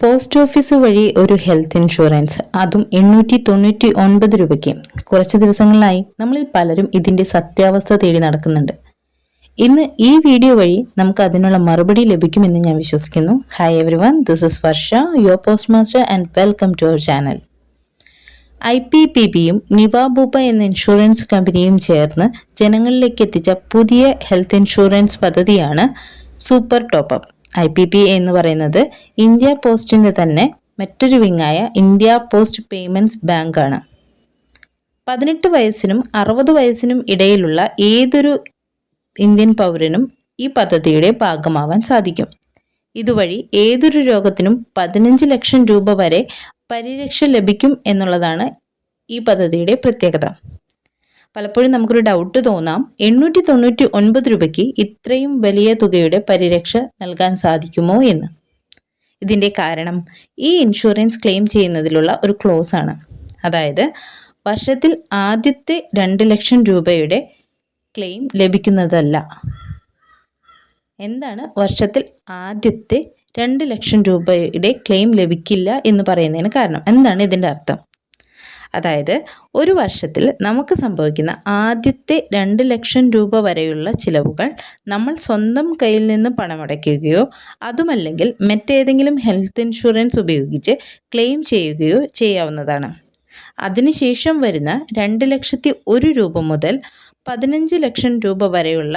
Post office വഴി ഒരു health insurance. അതും എണ്ണൂറ്റി തൊണ്ണൂറ്റി ഒൻപത് രൂപയ്ക്ക്. കുറച്ച് ദിവസങ്ങളിലായി നമ്മളിൽ പലരും ഇതിന്റെ സത്യാവസ്ഥ തേടി നടക്കുന്നുണ്ട്. ഇന്ന് ഈ വീഡിയോ വഴി നമുക്ക് അതിനുള്ള മറുപടി ലഭിക്കുമെന്ന് ഞാൻ വിശ്വസിക്കുന്നു. Hi everyone this is Varsha your postmaster and welcome to our channel I P P ബിയും നിവാബൂബ എന്ന ഇൻഷുറൻസ് കമ്പനിയും ചേർന്ന് ജനങ്ങളിലേക്ക് എത്തിച്ച പുതിയ ഹെൽത്ത് ഇൻഷുറൻസ് പദ്ധതിയാണ് super top up I P P എന്ന് പറയുന്നത് ഇന്ത്യ പോസ്റ്റിന്റെ തന്നെ മറ്റൊരു വിങ്ങായ ഇന്ത്യ പോസ്റ്റ് പേയ്മെന്റ്സ് ബാങ്കാണ് പതിനെട്ട് വയസ്സിനും അറുപത് വയസ്സിനും ഇടയിലുള്ള ഏതൊരു ഇന്ത്യൻ പൗരനും ഈ പദ്ധതിയുടെ ഭാഗമാവാൻ സാധിക്കും. ഇതുവഴി ഏതൊരു രോഗത്തിനും പതിനഞ്ച് ലക്ഷം രൂപ വരെ പരിരക്ഷ ലഭിക്കും എന്നുള്ളതാണ് ഈ പദ്ധതിയുടെ പ്രത്യേകത. പലപ്പോഴും നമുക്കൊരു ഡൗട്ട് തോന്നാം. എണ്ണൂറ്റി തൊണ്ണൂറ്റി ഒൻപത് രൂപയ്ക്ക് ഇത്രയും വലിയ തുകയുടെ പരിരക്ഷ നൽകാൻ സാധിക്കുമോ എന്ന്. ഇതിന്റെ കാരണം ഈ ഇൻഷുറൻസ് ക്ലെയിം ചെയ്യുന്നതിലുള്ള ഒരു ക്ലോസ് ആണ്. അതായത് വർഷത്തിൽ ആദ്യത്തെ രണ്ട് ലക്ഷം രൂപയുടെ ക്ലെയിം ലഭിക്കുന്നതല്ല. എന്താണ് വർഷത്തിൽ ആദ്യത്തെ രണ്ട് ലക്ഷം രൂപയുടെ ക്ലെയിം ലഭിക്കില്ല എന്ന് പറയുന്നതിന് കാരണം? എന്താണ് ഇതിന്റെ അർത്ഥം? അതായത് ഒരു വർഷത്തിൽ നമുക്ക് സംഭവിക്കുന്ന ആദ്യത്തെ രണ്ട് ലക്ഷം രൂപ വരെയുള്ള ചിലവുകൾ നമ്മൾ സ്വന്തം കയ്യിൽ നിന്ന് പണമടയ്ക്കുകയോ അതുമല്ലെങ്കിൽ മറ്റേതെങ്കിലും ഹെൽത്ത് ഇൻഷുറൻസ് ഉപയോഗിച്ച് ക്ലെയിം ചെയ്യുകയോ ചെയ്യാവുന്നതാണ്. അതിനുശേഷം വരുന്ന രണ്ട് ലക്ഷത്തി ഒരു രൂപ മുതൽ പതിനഞ്ച് ലക്ഷം രൂപ വരെയുള്ള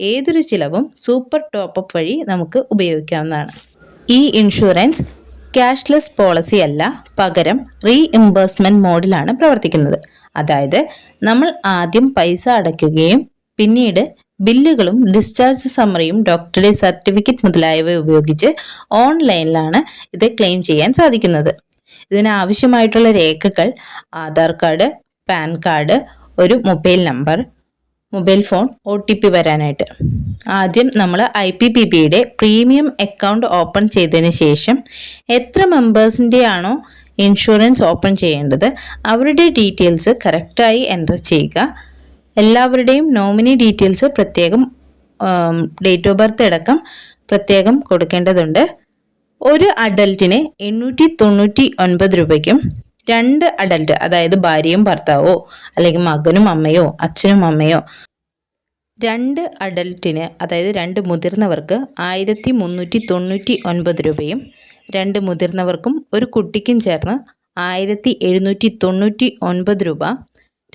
ഏതൊരു ചിലവും സൂപ്പർ ടോപ്പ് അപ്പ് വഴി നമുക്ക് ഉപയോഗിക്കാവുന്നതാണ്. ഈ ഇൻഷുറൻസ് ക്യാഷ്ലെസ് പോളിസി അല്ല പകരം റീഇംബേഴ്സ്മെന്റ് മോഡിലാണ് പ്രവർത്തിക്കുന്നത്. അതായത് നമ്മൾ ആദ്യം പൈസ അടയ്ക്കുകയും പിന്നീട് ബില്ലുകളും ഡിസ്ചാർജ് സമ്മറിയും ഡോക്ടറുടെ സർട്ടിഫിക്കറ്റ് മുതലായവ ഉപയോഗിച്ച് ഓൺലൈനിലാണ് ഇത് ക്ലെയിം ചെയ്യാൻ സാധിക്കുന്നത്. ഇതിനാവശ്യമായിട്ടുള്ള രേഖകൾ ആധാർ കാർഡ് പാൻ കാർഡ് ഒരു മൊബൈൽ നമ്പർ മൊബൈൽ ഫോൺ ഒ വരാനായിട്ട്. ആദ്യം നമ്മൾ ഐ പി പി ബിയുടെ പ്രീമിയം അക്കൗണ്ട് ഓപ്പൺ ചെയ്തതിന് ശേഷം എത്ര മെമ്പേഴ്സിന്റെ ആണോ ഇൻഷുറൻസ് ഓപ്പൺ ചെയ്യേണ്ടത് അവരുടെ ഡീറ്റെയിൽസ് കറക്റ്റായി എന്റർ ചെയ്യുക. എല്ലാവരുടെയും നോമിനി ഡീറ്റെയിൽസ് പ്രത്യേകം ഡേറ്റ് ഓഫ് ബർത്ത് അടക്കം പ്രത്യേകം കൊടുക്കേണ്ടതുണ്ട്. ഒരു അഡൽറ്റിന് എണ്ണൂറ്റി തൊണ്ണൂറ്റി ഒൻപത് രൂപയ്ക്കും രണ്ട് അഡൽട്ട് അതായത് ഭാര്യയും ഭർത്താവോ അല്ലെങ്കിൽ മകനും അമ്മയോ അച്ഛനും അമ്മയോ രണ്ട് അഡൽട്ടിന് അതായത് രണ്ട് മുതിർന്നവർക്ക് ആയിരത്തി മുന്നൂറ്റി തൊണ്ണൂറ്റി ഒൻപത് രൂപയും രണ്ട് മുതിർന്നവർക്കും ഒരു കുട്ടിക്കും ചേർന്ന് ആയിരത്തി എഴുന്നൂറ്റി തൊണ്ണൂറ്റി ഒൻപത് രൂപ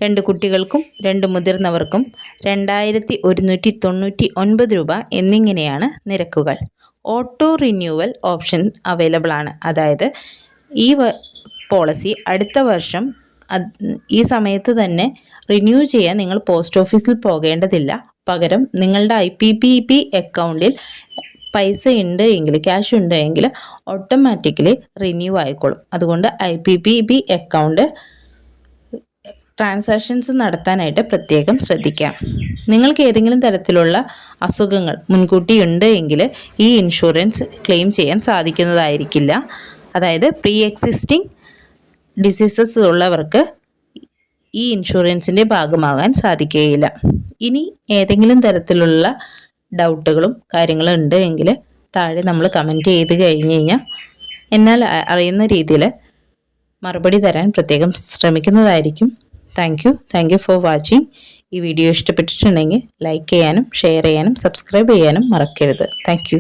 രണ്ട് കുട്ടികൾക്കും രണ്ട് മുതിർന്നവർക്കും രണ്ടായിരത്തി ഒരുന്നൂറ്റി തൊണ്ണൂറ്റി ഒൻപത് രൂപ എന്നിങ്ങനെയാണ് നിരക്കുകൾ. ഓട്ടോ റിന്യൂവൽ ഓപ്ഷൻ അവൈലബിൾ ആണ്. അതായത് ഈ പോളിസി അടുത്ത വർഷം ഈ സമയത്ത് തന്നെ റിന്യൂ ചെയ്യാൻ നിങ്ങൾ പോസ്റ്റ് ഓഫീസിൽ പോകേണ്ടതില്ല. പകരം നിങ്ങളുടെ ഐ പി പി പി അക്കൗണ്ടിൽ പൈസ ഉണ്ട് എങ്കിൽ ക്യാഷ് ഉണ്ട് എങ്കിൽ ഓട്ടോമാറ്റിക്കലി റിന്യൂ ആയിക്കോളും. അതുകൊണ്ട് I P P B account transactions നടത്താനായിട്ട് പ്രത്യേകം ശ്രദ്ധിക്കാം. നിങ്ങൾക്ക് ഏതെങ്കിലും തരത്തിലുള്ള അസുഖങ്ങൾ മുൻകൂട്ടി ഉണ്ട് എങ്കിൽ ഈ ഇൻഷുറൻസ് ക്ലെയിം ചെയ്യാൻ സാധിക്കുന്നതായിരിക്കില്ല. അതായത് പ്രീ എക്സിസ്റ്റിംഗ് ഡിസീസസ് ഉള്ളവർക്ക് ഈ ഇൻഷുറൻസിന്റെ ഭാഗമാകാൻ സാധിക്കുകയില്ല. ഇനി ഏതെങ്കിലും തരത്തിലുള്ള ഡൗട്ടുകളും കാര്യങ്ങളും ഉണ്ട് എങ്കിൽ താഴെ നമ്മൾ കമന്റ് ചെയ്ത് കഴിഞ്ഞ് കഴിഞ്ഞാൽ എന്നാൽ അറിയുന്ന രീതിയിൽ മറുപടി തരാൻ പ്രത്യേകം ശ്രമിക്കുന്നതായിരിക്കും. Thank you thank you for watching ഈ വീഡിയോ ഇഷ്ടപ്പെട്ടിട്ടുണ്ടെങ്കിൽ ലൈക്ക് ചെയ്യാനും ഷെയർ ചെയ്യാനും സബ്സ്ക്രൈബ് ചെയ്യാനും മറക്കരുത്. താങ്ക്